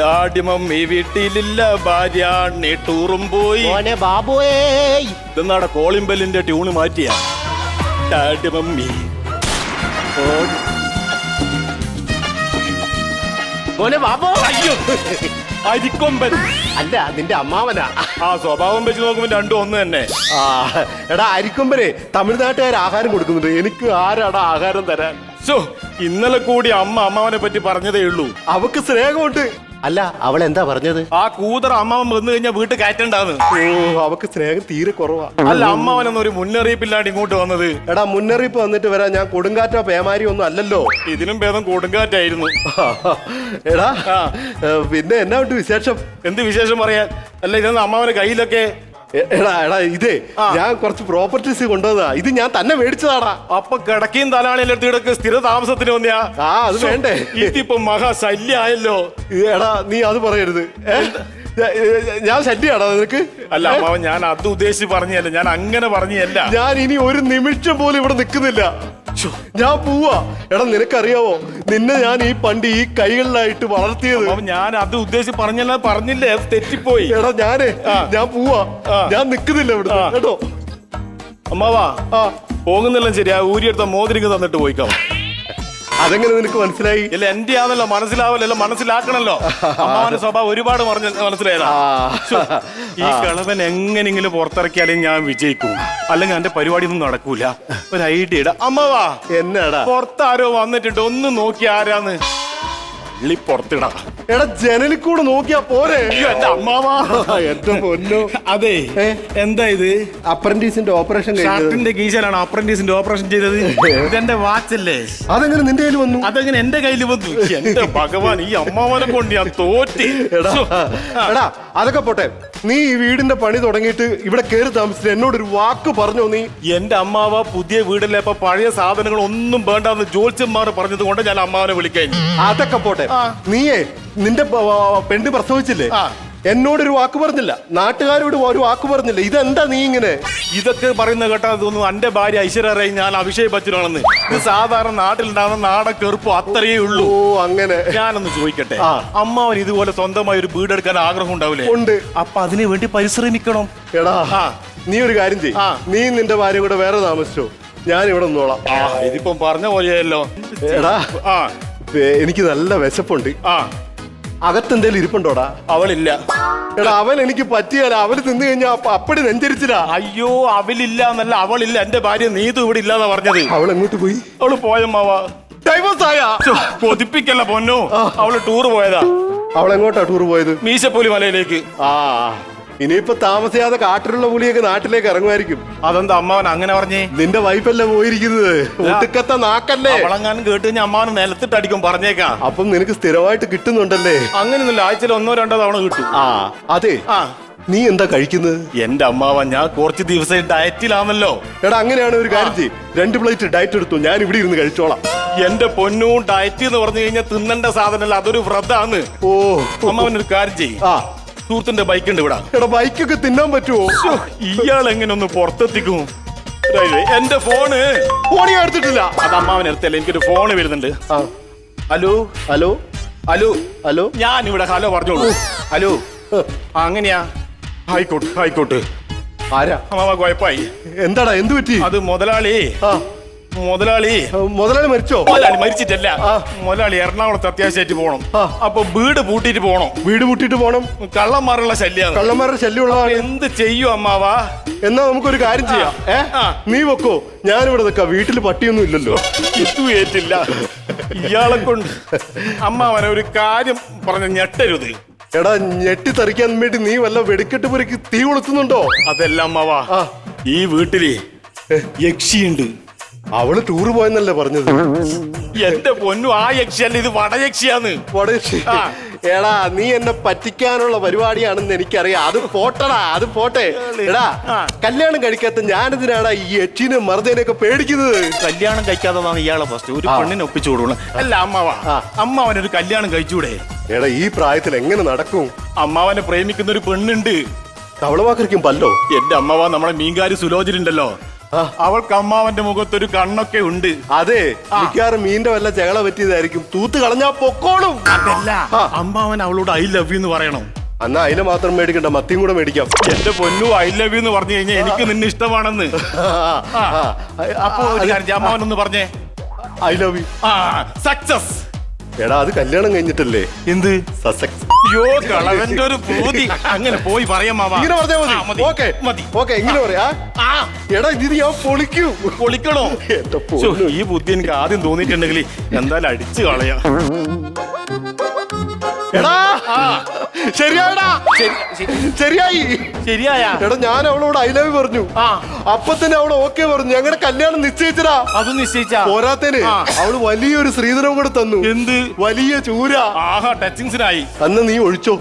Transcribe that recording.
Daddy ഈ വീട്ടിലില്ല ഭാര്യ നീ ടൂറും പോയി. മോനെ ബാബുവേ. ഇതെന്നാടെ കോളിംബെല്ലിന്റെ ട്യൂണ് മാറ്റിയ? മോനെ ബാബു. അയ്യോ അരിക്കൊമ്പൻ. അല്ല നിന്റെ അമ്മാവനാ. ആ സ്വഭാവം വെച്ച് നോക്കുമ്പോ രണ്ടും ഒന്ന് തന്നെ. ആ എടാ അരിക്കൊമ്പനെ തമിഴ്നാട്ടുകാർ ആഹാരം കൊടുക്കുന്നുണ്ട്. എനിക്ക് ആരാടാ ആഹാരം തരാൻ? ഇന്നലെ കൂടി അമ്മ അമ്മാവനെ പറ്റി പറഞ്ഞതേ ഉള്ളൂ. അവക്ക് സ്നേഹമുണ്ട്. അല്ല അവൾ എന്താ പറഞ്ഞത്? ആ കൂതറ അമ്മാവൻ വന്നു കഴിഞ്ഞാൽ വീട്ടിൽ കയറ്റണ്ടാന്ന്. ഓ അവക്ക് സ്നേഹം തീരെ കുറവാ. അല്ല അമ്മാവനൊന്നും ഒരു മുന്നറിയിപ്പില്ലാണ്ട് ഇങ്ങോട്ട് വന്നത്. എടാ മുന്നറിയിപ്പ് വന്നിട്ട് വരാൻ ഞാൻ കൊടുങ്കാറ്റോ പേമാരിയോ ഒന്നും അല്ലല്ലോ. ഇതിനും ഭേദം കൊടുങ്കാറ്റായിരുന്നു. എടാ പിന്നെ എന്നാ വിട്ട് വിശേഷം? എന്ത് വിശേഷം പറയാൻ? അല്ല ഇതെന്ന് അമ്മാവന്റെ കയ്യിലൊക്കെ എടാ എടാ ഇതേ ഞാൻ കുറച്ച് പ്രോപ്പർട്ടീസ് കൊണ്ടുവന്നതാ. ഇത് ഞാൻ തന്നെ മേടിച്ചതാടാ. അപ്പൊ കിടക്കയും തലാണിയും എടുത്തിടക്ക് സ്ഥിര താമസത്തിന് വന്നിയാ. ആ അത് വേണ്ടേ. ഇതിപ്പോ മഹാ ശല്യായല്ലോ. ആയല്ലോ എടാ നീ അത് പറയരുത്. ഞാൻ ശല്യാടാ നിനക്ക്. അല്ല അമ്മാവൻ ഞാൻ അത് ഉദ്ദേശിച്ച് പറഞ്ഞല്ല ഞാൻ അങ്ങനെ പറഞ്ഞല്ല ഞാൻ ഇനി ഒരു നിമിഷം പോലും ഇവിടെ നിൽക്കുന്നില്ല. ഞാൻ പോവാ. എടാ നിനക്കറിയാവോ? നിന്നെ ഞാൻ ഈ പണ്ട് ഈ കൈകളിലായിട്ട് വളർത്തിയത്. ഞാൻ അത് ഉദ്ദേശിച്ച് പറഞ്ഞല്ല പറഞ്ഞില്ലേ തെറ്റിപ്പോയി. എടാ ഞാനേ ഞാൻ പോവാ. ഞാൻ നിക്കുന്നില്ല ഇവിടെ. കേട്ടോ? അമ്മാവാ ആ. പോകുന്നില്ല ശരിയാ. ഊരിയെടുത്ത മോതിരിക്ക് തന്നിട്ട് പോയിക്കാം. അതെങ്ങനെ നിനക്ക് മനസ്സിലായി? ഇല്ല എന്റെ ആണല്ലോ മനസ്സിലാവല്ലോ മനസ്സിലാക്കണല്ലോ. അമ്മാവന്റെ സ്വഭാവം ഒരുപാട് പറഞ്ഞ മനസ്സിലായതാ. ശ്ശോ, ഈ കളവൻ എങ്ങനെങ്കിലും പുറത്തിറക്കിയാലേ ഞാൻ വിജയിക്കും. അല്ലെങ്കിൽ എന്റെ പരിപാടി ഒന്നും നടക്കൂല. ഒരു ഐഡിയ ഇടാ. അമ്മവാ എന്നാടാ? പുറത്താരോ വന്നിട്ടുണ്ട്. ഒന്ന് നോക്കി ആരാന്ന്. പള്ളി പുറത്തിടാ. എടാ ജനലിൽ കൂടെ നോക്കിയാ പോരെ? എന്റെ അമ്മാവാ. എന്റെ പൊന്നോ. അതെ എന്താ ഇത്? അപ്രന്റീസിന്റെ ഓപ്പറേഷൻ ഷർട്ടിന്റെ കീശയിലാണ് അപ്രന്റീസിന്റെ ഓപ്പറേഷൻ ചെയ്തത്. ഇതെന്റെ വാച്ചല്ലേ അതെങ്ങനെ നിന്റെ കയ്യിൽ വന്നു? അതെങ്ങനെ എന്റെ കയ്യിൽ വന്നു? എന്റെ ഭഗവാൻ ഈ അമ്മാവനെ കൊണ്ട് ഞാൻ തോറ്റി. എടാ എടാ അതൊക്കെ പോട്ടെ. നീ ഈ വീടിന്റെ പണി തുടങ്ങിയിട്ട് ഇവിടെ കയറി എന്നോട് ഒരു വാക്ക് പറഞ്ഞു നീ? എന്റെ അമ്മാവ പുതിയ വീടിലെ ഇപ്പൊ പഴയ സാധനങ്ങൾ ഒന്നും വേണ്ടെന്ന് ജോത്സ്യന്മാർ പറഞ്ഞത് കൊണ്ട് ഞാൻ അമ്മാവനെ വിളിക്കാൻ. അതൊക്കെ പോട്ടെ. നീയേ നിന്റെ പെണ്ണ് പ്രസവിച്ചില്ലേ? എന്നോട് ഒരു വാക്ക് പറഞ്ഞില്ല. നാട്ടുകാരോട് ഒരു വാക്ക് പറഞ്ഞില്ല. ഇതെന്താ നീ ഇങ്ങനെ? ഇതൊക്കെ പറയുന്ന കേട്ടാ തോന്നുന്നു എന്റെ ഭാര്യ ഐശ്വര്യ റായി ഞാൻ അഭിഷേക് ബച്ചനാണെന്ന് ഇത് സാധാരണ നാട്ടിലുണ്ടാകുന്ന നാടൻ കെറുപ്പം അത്രയേ ഉള്ളൂ. ഓ അങ്ങനെ. ഞാനൊന്ന് ചോദിക്കട്ടെ. അമ്മാവൻ ഇതുപോലെ സ്വന്തമായി ഒരു വീട് എടുക്കാൻ ആഗ്രഹം ഉണ്ടാവില്ലേ? ഉണ്ട്. അപ്പൊ അതിനു വേണ്ടി പരിശ്രമിക്കണം. എടാ നീ ഒരു കാര്യം ചെയ്യ. നീ നിന്റെ ഭാര്യ കൂടെ വേറെ താമസിച്ചോ? ഞാൻ ഇവിടെ നിന്നോളാം. ഇതിപ്പം പറഞ്ഞ പോലെയല്ലോ. എടാ. ആ. എനിക്ക് നല്ല വിശപ്പുണ്ട്. ആ. അകത്തെന്തേലും ഇരിപ്പുണ്ടോടാ? അവളില്ല. എടാ അവൻ എനിക്ക് പറ്റിയാല അവന് തിന്നു കഴിഞ്ഞാ അപ്പ- അപ്പടി നെഞ്ചരിച്ചിലാ. അയ്യോ അവലില്ല എന്നല്ല അവളില്ല. എന്റെ ഭാര്യ നീതു ഇവിടെ ഇല്ലാന്നാ പറഞ്ഞത്. അവൾ എങ്ങോട്ട് പോയി? അവൾ പോയമ്മാവാ ഡൈവേഴ്സ് ആയ? കൊതിപ്പിക്കല്ല പൊന്നു. അവൾ ടൂർ പോയതാ. അവൾ എങ്ങോട്ടാ ടൂർ പോയത്? മീശപ്പൂലി മലയിലേക്ക്. ആ. ഇനിയിപ്പോ താമസിയാതെ കാട്ടിലുള്ള പുളിയൊക്കെ നാട്ടിലേക്ക് ഇറങ്ങുമായിരിക്കും. അതെന്താ അമ്മാവൻ അങ്ങനെ പറഞ്ഞേ? നിന്റെ വൈഫല്ലേ പോയിരിക്കുന്നത്? ഒടുക്കത്തെ നാക്കല്ലേ? വളങ്ങാനും കേട്ട് കഴിഞ്ഞാൽ അമ്മാവൻ നിലത്തിട്ടടിക്കും പറഞ്ഞേക്കാം. അപ്പം നിനക്ക് സ്ഥിരമായിട്ട് കിട്ടുന്നുണ്ടല്ലേ? അങ്ങനെയൊന്നുമില്ല ആഴ്ചയിൽ ഒന്നോ രണ്ടോ തവണ കിട്ടും. ആ അതെ. ആ. നീ എന്താ കഴിക്കുന്നത്? എന്റെ അമ്മാവൻ ഞാൻ കുറച്ച് ദിവസം ഡയറ്റിലാണല്ലോ എടാ അങ്ങനെയാണ് ഒരു കാര്യം ചെയ്യ്. രണ്ട് പ്ലേറ്റ് ഡയറ്റ് എടുത്തു ഞാൻ ഇവിടെ ഇരുന്ന് കഴിച്ചോളാം. എന്റെ പൊന്നും ഡയറ്റ് എന്ന് പറഞ്ഞു കഴിഞ്ഞാൽ തിന്നേണ്ട സാധനമല്ല അതൊരു വ്രതാണ് ഓ. അമ്മാവൻ ഒരു കാര്യം ചെയ്യും. ആ. സുഹൃത്തിന്റെ ബൈക്ക് ഉണ്ട് ഇവിടെ. എടാ ബൈക്കൊക്കെ തിന്നാൻ പറ്റുമോ ഇയാൾ എങ്ങനെ ഒന്ന് പുറത്തെത്തിക്കും? എന്റെ ഫോണ്. ഫോണി എടുത്തിട്ടില്ല. അത് അമ്മാവൻ എടുത്തല്ലേ എനിക്കൊരു ഫോണ് വരുന്നുണ്ട്. ഹലോ? ഹലോ? ഹലോ? ഹലോ? ഞാൻ ഇവിടെ ഹലോ പറഞ്ഞോളൂ. ഹലോ? അങ്ങനെയാ ആയിക്കോട്ടെ ആയിക്കോട്ടെ. ആരാ? അമ്മാവ കുഴപ്പമായി. എന്താടാ എന്ത് പറ്റി? അത് മുതലാളി. ആ. മുതലാളി. മുതലാളി മരിച്ചോ? മുതലാളി മരിച്ചിട്ടല്ല. മുതലാളി എറണാകുളത്ത് അത്യാവശ്യമായിട്ട് പോകണം. അപ്പൊ വീട് പൂട്ടിട്ട് പോകണം വീട് പൂട്ടിട്ട് പോകണം കള്ളന്മാരുള്ള ശല്യം കള്ളന്മാരുടെ ശല്യമുള്ളതാണ്. എന്ത് ചെയ്യും അമ്മാവാ? എന്നാ നമുക്കൊരു കാര്യം ചെയ്യാം. ഏ? നീ വെക്കോ. ഞാനിവിടെ നിൽക്കാം. വീട്ടിൽ പട്ടിയൊന്നും ഇല്ലല്ലോ. ഇതു ഏറ്റില്ല. ഇയാളെ കൊണ്ട് അമ്മാവനെ ഒരു കാര്യം പറഞ്ഞ ഞെട്ടരുത്. എടാ ഞെട്ടി തറിക്കാൻ വേണ്ടി നീ വല്ല വെടിക്കെട്ട് പുരക്ക് തീ കൊളുത്തുന്നുണ്ടോ? അതെല്ലാം അമ്മാവാ. ഈ വീട്ടിൽ യക്ഷിയുണ്ട്. അവൾ ടൂർ പോയെന്നല്ലേ പറഞ്ഞത്? എന്റെ പൊന്നു ആ യക്ഷിയല്ല ഇത്? വടയക്ഷിയാന്ന് വടയക്ഷി എടാ നീ എന്നെ പറ്റിക്കാനുള്ള പരിപാടിയാണെന്ന് എനിക്കറിയാം. അത് പോട്ടടാ അത് പോട്ടെ. എടാ. കല്യാണം കഴിക്കാത്ത ഞാനെന്തിനാടാ ഈ യക്ഷിനെ മറുതേനെയൊക്കെ പേടിക്കുന്നത്? കല്യാണം കഴിക്കാത്തതാണ് ഇയാളെ ഫസ്റ്റ് ഒരു പെണ്ണിനെ ഒപ്പിച്ചു കൊടുക്കണം. അല്ല അമ്മാവാ. അമ്മാവനൊരു കല്യാണം കഴിച്ചൂടെ? എടാ ഈ പ്രായത്തിൽ എങ്ങനെ നടക്കും? അമ്മാവനെ പ്രേമിക്കുന്ന ഒരു പെണ്ണുണ്ട്. തവളവാക്കരിക്കും പല്ലോ. എന്റെ അമ്മവ നമ്മളെ മീൻകാരി സുലോചനുണ്ടല്ലോ. അവൾക്ക് അമ്മാവന്റെ മുഖത്തൊരു കണ്ണൊക്കെ ഉണ്ട്. അതെ മിക്കവാറും മീന്റെ വല്ല ചെകള പറ്റിയതായിരിക്കും. തൂത്ത് കളഞ്ഞാ പൊക്കോളും. അതല്ല അമ്മാവൻ അവളോട് ഐ ലവ് യു എന്ന് പറയണം. എന്നാ അതിനെ മാത്രം മേടിക്കണ്ട മത്തിയും കൂടെ മേടിക്കാം. എന്റെ പൊന്നു ഐ ലവ് യു എന്ന് പറഞ്ഞു കഴിഞ്ഞാൽ എനിക്ക് നിന്നെ ഇഷ്ടമാണെന്ന്. അപ്പോ അമ്മാവൻ ഒന്ന് പറഞ്ഞേ. ഐ ലവ് യു സക്സസ് എടാ അത് കല്യാണം കഴിഞ്ഞിട്ടല്ലേ? എന്ത്? സസെക്സ് അയ്യോ കളവന്റെ ഒരു പൂതി. അങ്ങനെ പോയി പറയാം മാവാ ഇങ്ങനെ പറഞ്ഞാ ആ, മതി ഓക്കെ. മതി. ഓക്കെ ഇങ്ങനെ പറയാ ആ? എടാ ഇത് ഞാൻ പൊളിക്കൂ. പൊളിക്കണോ? എന്റെ ശ്ശോ, ഈ ബുദ്ധി എനിക്ക് ആദ്യം തോന്നിയിട്ടുണ്ടെങ്കിൽ എന്തായാലും അടിച്ചു കളയാം. എടാ! ശരിയാടാ ശരി, ശരി. ശരിയായി. ശരിയായ. എടാ ഞാൻ അവളോട് ഐ ലവ് പറഞ്ഞു. അപ്പൊ തന്നെ അവൾ ഓക്കെ പറഞ്ഞു. ഞങ്ങളുടെ കല്യാണം നിശ്ചയിച്ചടാ. അത് നിശ്ചയിച്ച. പോരാത്തേന്. അവൾ വലിയൊരു ശ്രീധരം കൂടെ തന്നു. എന്ത്? വലിയ ചൂര. ആഹാ ടച്ചിങ്സിനായി അന്ന് നീ ഒഴിച്ചോ.